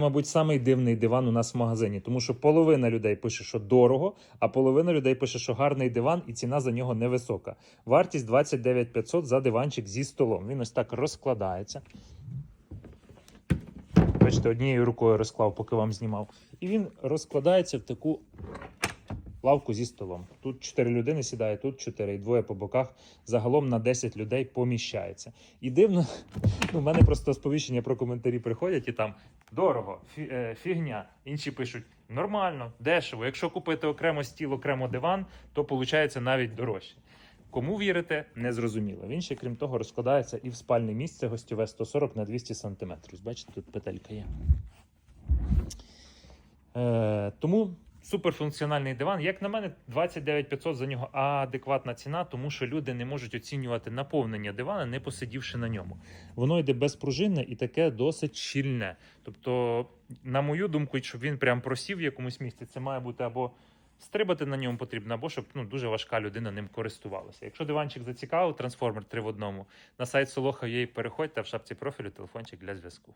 Мабуть, самий дивний диван у нас в магазині, тому що половина людей пише, що дорого, а половина людей пише, що гарний диван і ціна за нього невисока. Вартість 29 500 за диванчик зі столом. Він ось так розкладається. Бачите, однією рукою розклав, поки вам знімав. І він розкладається в таку лавку зі столом. Тут 4 людини сідає, тут 4 і двоє по боках. Загалом на 10 людей поміщається. І дивно, в мене просто сповіщення про коментарі приходять і там дорого, е, фігня. Інші пишуть нормально, дешево. Якщо купити окремо стіл, окремо диван, то виходить навіть дорожче. Кому вірите, не зрозуміло. Він ще, крім того, розкладається і в спальне місце гостьове 140 на 200 см. Бачите, тут петелька є. Е, тому суперфункціональний диван. Як на мене, 29 500 за нього адекватна ціна, тому що люди не можуть оцінювати наповнення дивана, не посидівши на ньому. Воно йде безпружинне і таке досить щільне. Тобто, на мою думку, щоб він прям просів в якомусь місці, це має бути або стрибати на ньому потрібно, або щоб ну, дуже важка людина ним користувалася. Якщо диванчик зацікавив, трансформер 3 в одному, на сайт Солоха є, переходьте в шапці профілю телефончик для зв'язку.